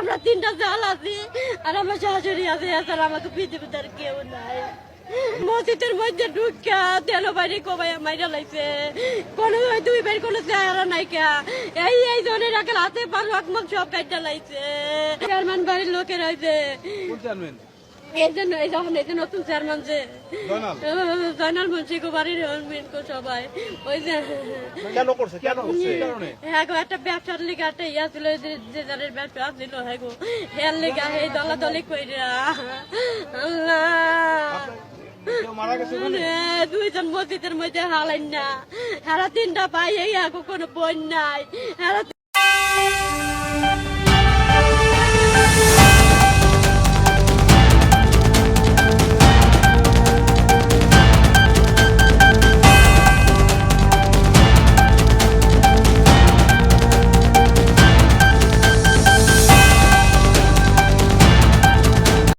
আমরা তিনটা জাল আছি, আর আমার শাশুড়ি আছে, এছাড়া আমাকে পৃথিবীতে আর কেউ নাই। মসজিদের মধ্যে ঢুকা তেল বাইরে কবাই মাইরা লাইছে। কোনো দুই বের কোনো চেহারা নাই কা। এই এই জনের রাখে হাতে পারো আকমল সব কাইটা লাইছে। চেয়ারম্যান বাড়ির লোকের হয়েছে এই জন্য এই যখন এই যে নতুন চেয়ারম্যান যে জয়নাল। জয়নাল মুন্সি মেন সবাই ওই যে কেন করছে? কেন করছে? হ্যাঁ গো, একটা ব্যবসার লিগা একটা ইয়া ছিল যে- যে যাদের ব্যবসা ছিল হ্যাঁ গো হের লিগা এই দলা দলি কইরা আল্লাহ। দুইজন মসজিদের মধ্যে হালাইন না। হেরা তিনটা পাই এই কোনো বই নাই। হেরা